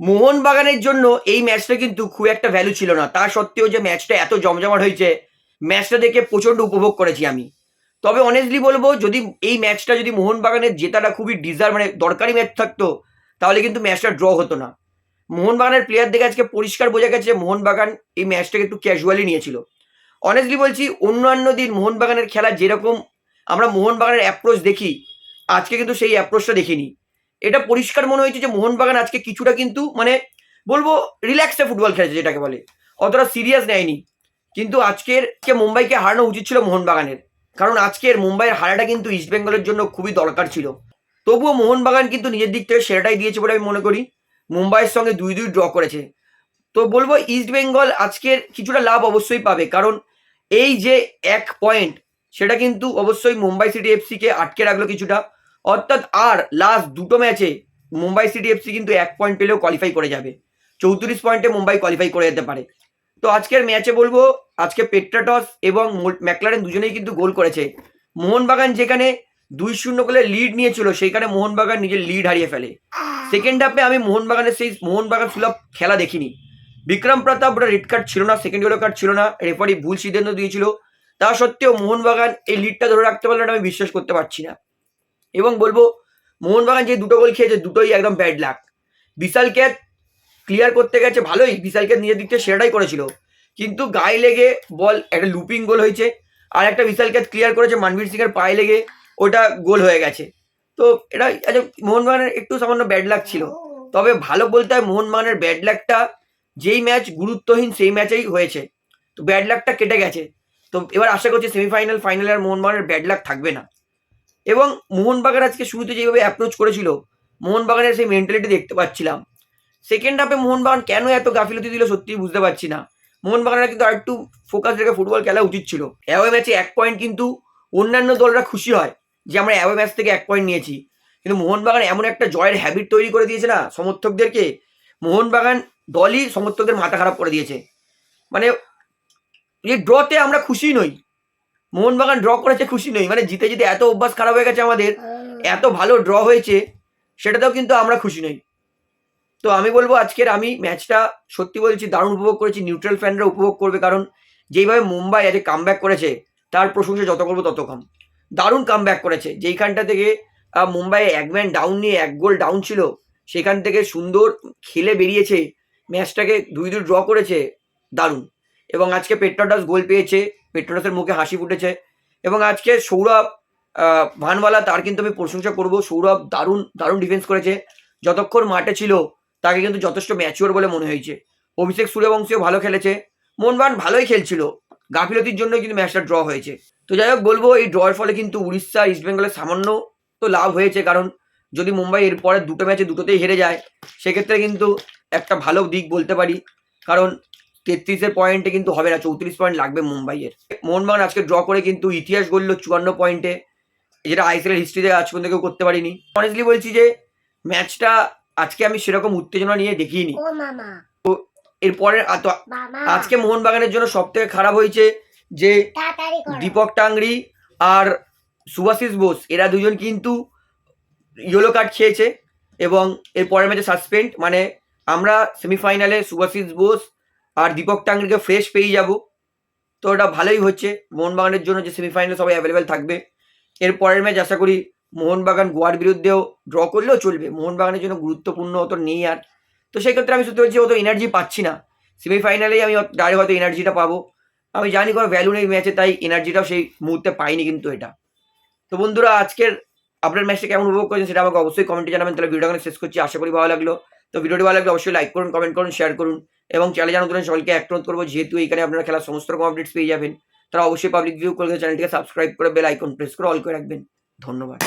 মোহনবাগানের জন্য এই ম্যাচটা কিন্তু খুব একটা ভ্যালু ছিল না। তা সত্ত্বেও যে ম্যাচটা এত জমজমাট হয়েছে, ম্যাচটা দেখে প্রচণ্ড উপভোগ করেছি আমি। তবে অনেস্টলি বলব, যদি এই ম্যাচটা যদি মোহনবাগানের জেতাটা খুবই ডিজার্ভ মানে দরকারি ম্যাচ থাকতো, তাহলে কিন্তু ম্যাচটা ড্র হতো না। মোহনবাগানের প্লেয়ার দেখে আজকে পরিষ্কার বোঝা গেছে মোহনবাগান এই ম্যাচটাকে একটু ক্যাজুয়ালি নিয়েছিল। অনেস্টলি বলছি, অন্যান্য দিন মোহনবাগানের খেলা যেরকম আমরা মোহনবাগানের অ্যাপ্রোচ দেখি, আজকে কিন্তু সেই অ্যাপ্রোচটা দেখিনি। এটা পরিষ্কার মনে হয়েছে যে মোহনবাগান আজকে কিছুটা কিন্তু মানে বলব রিল্যাক্সে ফুটবল খেলেছে যেটাকে বলে। অতটা সিরিয়াস নেয়নি। কিন্তু আজকের কে মুম্বাইকে হারানো উচিত ছিল মোহনবাগানের। কারণ আজকের মুম্বাইয়ের হারাটা কিন্তু ইস্টবেঙ্গলের জন্য খুবই দরকার ছিল। তবুও মোহনবাগান কিন্তু নিজের দিক থেকে সেরাটাই দিয়েছে বলে আমি মনে করি। মুম্বাইয়ের সঙ্গে দুই দুই ড্র করেছে। তো বলব ইস্টবেঙ্গল আজকের কিছুটা লাভ অবশ্যই পাবে। কারণ এই যে এক পয়েন্ট সেটা কিন্তু অবশ্যই মুম্বাই সিটি এফসিকে আটকে রাখল কিছুটা। অর্থাৎ আর লাস্ট দুটো ম্যাচে মুম্বাই সিটি এফসি কিন্তু এক পয়েন্ট পেলেও কোয়ালিফাই করে যাবে। চৌত্রিশ পয়েন্টে মুম্বাই কোয়ালিফাই করে যেতে পারে। তো আজকের ম্যাচে বলব, আজকে পেট্রাটস এবং ম্যাকলারেন দুজনেই কিন্তু গোল করেছে। মোহনবাগান যেখানে দুই শূন্য গোলে লিড নিয়েছিল, সেইখানে মোহনবাগান নিজের লিড হারিয়ে ফেলে। সেকেন্ড হাফে আমি মোহনবাগানের সেই মোহনবাগান সুলভ খেলা দেখিনি। বিক্রম প্রতাপ ওটা রেড কার্ড ছিল না সেকেন্ড ইয়েলো কার্ড ছিল না রেফারি ভুল সিদ্ধান্ত দিয়েছিল। তা সত্ত্বেও মোহনবাগান এই লিডটা ধরে রাখতে পারল আমি বিশ্বাস করতে পারছি না। এবং বলব, মোহনবাগান যে দুটো গোল খেয়েছে, দুটোই একদম ব্যাড লাক বিশাল ক্যাচ ক্লিয়ার করতে গেছে ভালোই বিশাল ক্যাচ নিজের দিক থেকে সেটাই করেছিল। কিন্তু গায়ে লেগে বল, একটা লুপিং গোল হয়েছে, আর একটা বিশাল ক্যাচ ক্লিয়ার করেছে মানবীর সিংয়ের পায়ে লেগে ওটা গোল হয়ে গেছে। তো এটা আচ্ছা মোহনবাগানের একটু সামান্য ব্যাড লাক ছিল। তবে ভালো বলতে হয় মোহনবাগানের ব্যাড লাকটা যেই ম্যাচ গুরুত্বহীন সেই ম্যাচেই হয়েছে। তো ব্যাড লাকটা কেটে গেছে। তো এবার আশা করছি সেমিফাইনাল ফাইনালে আর মোহনবাগানের ব্যাড লাক থাকবে না। এবং মোহনবাগান আজকে শুরুতে যেভাবে অ্যাপ্রোচ করেছিল, মোহনবাগানের সেই মেন্টালিটি দেখতে পাচ্ছিলাম। সেকেন্ড হাফে মোহনবাগান কেন এত গাফিলতি দিল সত্যি বুঝতে পারছি না। মোহনবাগানের কিন্তু আরেকটু ফোকাস রেখে ফুটবল খেলা উচিত ছিল। অ্যাওয়ে ম্যাচে এক পয়েন্ট কিন্তু অন্যান্য দলরা খুশি হয় যে আমরা অ্যাওয়ে ম্যাচ থেকে এক পয়েন্ট নিয়েছি। কিন্তু মোহনবাগান এমন একটা জয়ের হ্যাবিট তৈরি করে দিয়েছে না সমর্থকদেরকে, মোহনবাগান দলই সমর্থকদের মাথা খারাপ করে দিয়েছে। মানে এই ড্রতে আমরা খুশি নই। মোহনবাগান ড্র করেছে খুশি নই। মানে জিতে জিতে এত অভ্যাস খারাপ হয়ে গেছে আমাদের এত ভালো ড্র হয়েছে সেটাতেও কিন্তু আমরা খুশি নই। তো আমি বলব আজকের আমি ম্যাচটা সত্যি বলছি দারুণ উপভোগ করেছি নিউট্রাল ফ্যানরা উপভোগ করবে কারণ যেইভাবে মুম্বাই আজকে কাম করেছে তার প্রশংসা যত করব তত কম। দারুণ কাম করেছে। যেইখানটা থেকে মুম্বাই এক ম্যান ডাউন নিয়ে এক গোল ডাউন ছিল সেখান থেকে সুন্দর খেলে বেরিয়েছে ম্যাচটাকে দুই দুই ড্র করেছে দারুণ। এবং আজকে পেট্রোটাস গোল পেয়েছে পেট্রোটাসের মুখে হাসি ফুটেছে। এবং আজকে সৌরভ ভানওয়ালা, তার কিন্তু আমি প্রশংসা করব। সৌরভ দারুণ দারুণ ডিফেন্স করেছে। যতক্ষণ মাঠে ছিল, তাকে কিন্তু যথেষ্ট ম্যাচিওর বলে মনে হয়েছে। অভিষেক সূর্যবংশীও ভালো খেলেছে। মোহনবাগান ভালোই খেলছিল। গাফিলতির জন্য কিন্তু ম্যাচটা ড্র হয়েছে। তো যাই হোক, বলব, এই ড্রয়ের ফলে কিন্তু উড়িষ্যা ইস্টবেঙ্গলের সামান্য তো লাভ হয়েছে। কারণ যদি মুম্বাই এর পরে দুটো ম্যাচে দুটোতেই হেরে যায়, সেক্ষেত্রে কিন্তু একটা ভালো দিক বলতে পারি। কারণ তেত্রিশের পয়েন্টে কিন্তু হবে না চৌত্রিশ পয়েন্ট লাগবে মুম্বাইয়ের। মোহনবাগান আজকে ড্র করে কিন্তু ইতিহাস গড়ল চুয়ান্ন পয়েন্টে যেটা আইসিএল হিস্ট্রিতে আজ পর্যন্ত কেউ করতে পারিনি। অনেস্টলি বলছি যে ম্যাচটা আজকে আমি সেরকম উত্তেজনা নিয়ে দেখিনি। তো এরপরে আজকে মোহনবাগানের জন্য সব থেকে খারাপ হয়েছে যে দীপক টাংরি আর সুভাশিস বোস এরা দুজন কিন্তু ইয়েলো কার্ড খেয়েছে এবং এর পরের ম্যাচে সাসপেন্ড মানে আমরা সেমিফাইনালে সুভাশিস বোস আর দীপক টাংরিকে ফ্রেশ পেয়ে যাব। তো ওটা ভালোই হচ্ছে। মোহনবাগানের জন্য যে সেমিফাইনালে সবাই অ্যাভেলেবেল থাকবে। এর পরের ম্যাচ আশা করি মোহনবাগান গোয়ার বিরুদ্ধেও ড্র করলেও চলবে। মোহনবাগানের জন্য গুরুত্বপূর্ণ অত নেই আর। তো সেই ক্ষেত্রে আমি সত্যি বলছি অত এনার্জি পাচ্ছি না। সেমিফাইনালেই আমি ডাইরেক্ট হয়তো এনার্জিটা পাবো। আমি জানি কোনো ভ্যালু নেই ম্যাচে তাই এনার্জিটাও সেই মুহূর্তে পাইনি কিন্তু এটা। তো বন্ধুরা, আজকের আপনার ম্যাচটা কেমন উপভোগ করেছেন সেটা আমাকে অবশ্যই কমেন্টে জানাবেন। তাহলে ভিডিওটা শেষ করছি। আশা করি ভালো লাগল। তো ভিডিওটি ভালো লাগলে অবশ্যই লাইক করুন কমেন্ট করুন শেয়ার করুন এবং চ্যানেল জানাতে সকলকে অ্যাক্ট করব। যেহেতু এখানে আপনারা খেলার সমস্ত রকম আপডেটস পেয়ে যাবেন, তারা অবশ্যই পাবলিক ভিউ করে চ্যানেলটিকে সাবস্ক্রাইব করে বেল আইকন প্রেস করে অল করে রাখবেন। ধন্যবাদ।